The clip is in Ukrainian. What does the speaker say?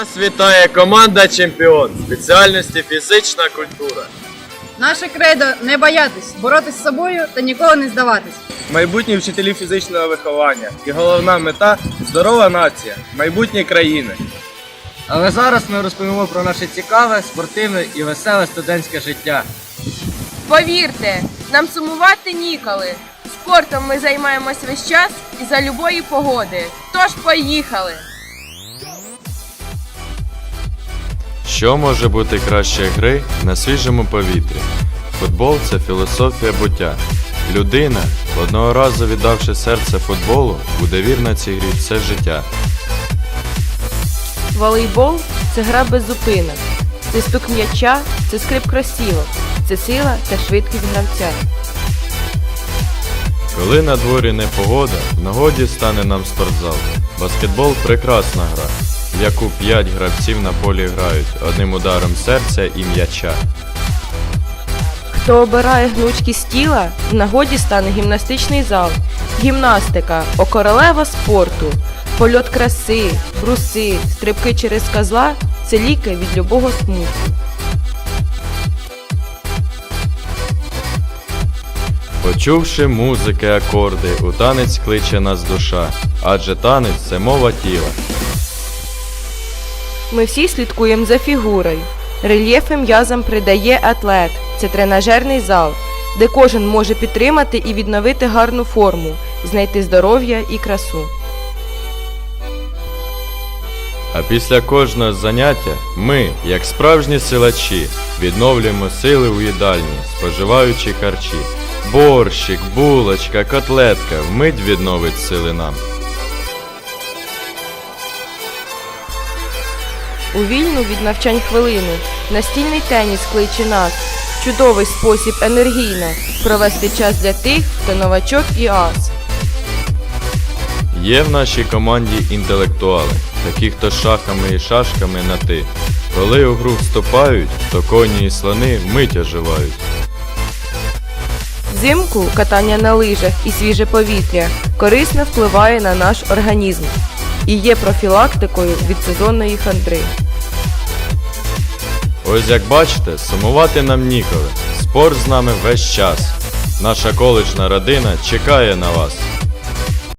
Вас вітає команда Чемпіон спеціальності фізична культура. Наше кредо не боятись, боротись з собою та ніколи не здаватись. майбутні вчителі фізичного виховання і головна мета здорова нація, майбутнє країни. Але зараз ми розповімо про наше цікаве, спортивне і веселе студентське життя. Повірте, нам сумувати ніколи. Спортом ми займаємось весь час і за любої погоди. Тож поїхали! Що може бути краще гри на свіжому повітрі? Футбол це філософія буття. Людина, одного разу віддавши серце футболу, буде вірна цій грі все життя. Волейбол це гра без зупинок. Це стук м'яча, це скрип кросівок, це сила та швидкість гравця. Коли на дворі непогода, в нагоді стане нам спортзал. Баскетбол прекрасна гра, в яку 5 гравців на полі грають одним ударом серця і м'яча. Хто обирає гнучкість тіла, в нагоді стане гімнастичний зал, гімнастика, окоролева спорту, польот краси, бруси, стрибки через козла це ліки від любого смутку. Почувши музики, акорди, у танець кличе нас душа, адже танець це мова тіла. Ми всі слідкуємо за фігурою. Рельєфи м'язам придає атлет. Це тренажерний зал, де кожен може підтримати і відновити гарну форму, знайти здоров'я і красу. А після кожного заняття ми, як справжні силачі, відновлюємо сили у їдальні, споживаючи харчі. Борщик, булочка, котлетка вмить відновить сили нам. У вільну від навчань хвилину настільний теніс кличе нас. Чудовий спосіб енергійно провести час для тих, хто новачок і ас. Є в нашій команді інтелектуали, такі, хто шахами і шашками на ти. Коли у гру вступають, то коні і слони вмить оживають. Взимку катання на лижах і свіже повітря корисно впливає на наш організм і є профілактикою від сезонної хандри. Ось як бачите, сумувати нам ніколи. Спорт з нами весь час. Наша коледжна родина чекає на вас.